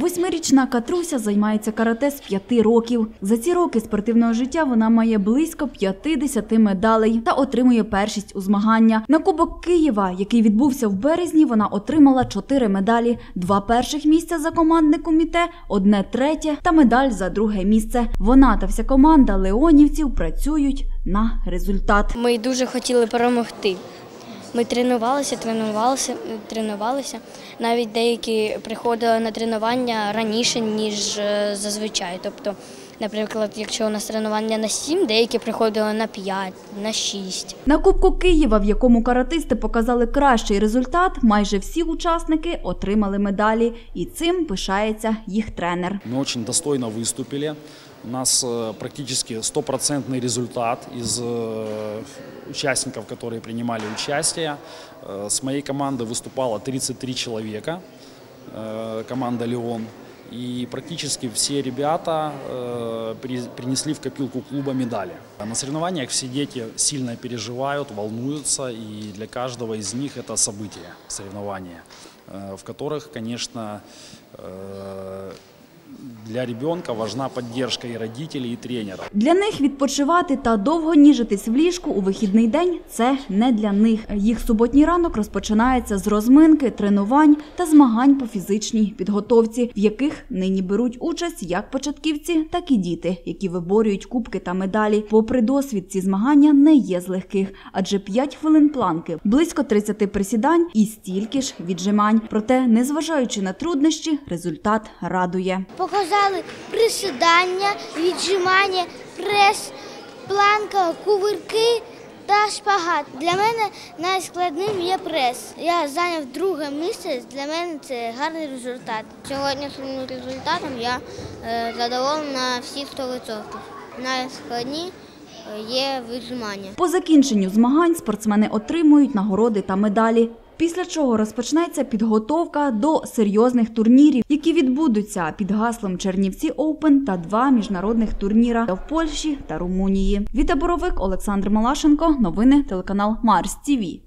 Восьмирічна Катруся займається карате з п'яти років. За ці роки спортивного життя вона має близько 50 медалей та отримує першість у змагання. На Кубок Києва, який відбувся в березні, вона отримала чотири медалі: два перших місця за командне коміте, одне третє та медаль за друге місце. Вона та вся команда леонівців працюють на результат. Ми дуже хотіли перемогти. Ми тренувалися, тренувалися, тренувалися. Навіть деякі приходили на тренування раніше, ніж е, зазвичай. Тобто, наприклад, якщо у нас тренування на 7, деякі приходили на 5, на 6. На Кубку Києва, в якому каратисти показали кращий результат, майже всі учасники отримали медалі, і цим пишається їх тренер. Мы очень достойно выступили. У нас э, практически стопроцентный результат из э, участников, которые принимали участие. Э, С моей команды выступало 33 человека, э, команда «Леон». И практически все ребята э, при- принесли в копилку клуба медали. На соревнованиях все дети сильно переживают, волнуются, и для каждого из них это событие, соревнования, э, в которых, конечно, э, для ребенка важна поддержка и родителей, и тренера. Для них відпочивати та довго ніжитись в ліжку у вихідний день це не для них. Їх суботній ранок розпочинається з розминки, тренувань та змагань по фізичній підготовці, в яких нині беруть участь як початківці, так і діти, які виборюють кубки та медалі. Попри досвід, ці змагання не є з легких, адже 5 хвилин планки, близько 30 присідань і стільки ж віджимань. Проте, незважаючи на труднощі, результат радує. Показали присідання, віджимання, прес, планка, кувирки та шпагат. Для мене найскладним є прес. Я зайняв друге місце. Для мене це гарний результат. Сьогоднішнім результатом я е, задоволена на всі 100%. Найскладні е, є віджимання. По закінченню змагань спортсмени отримують нагороди та медалі. Після чого розпочнеться підготовка до серйозних турнірів, які відбудуться під гаслом Чернівці Оупен та два міжнародних турніра в Польщі та Румунії. Віта Боровик, Олександр Малашенко. Новини телеканал Марс ТІВІ.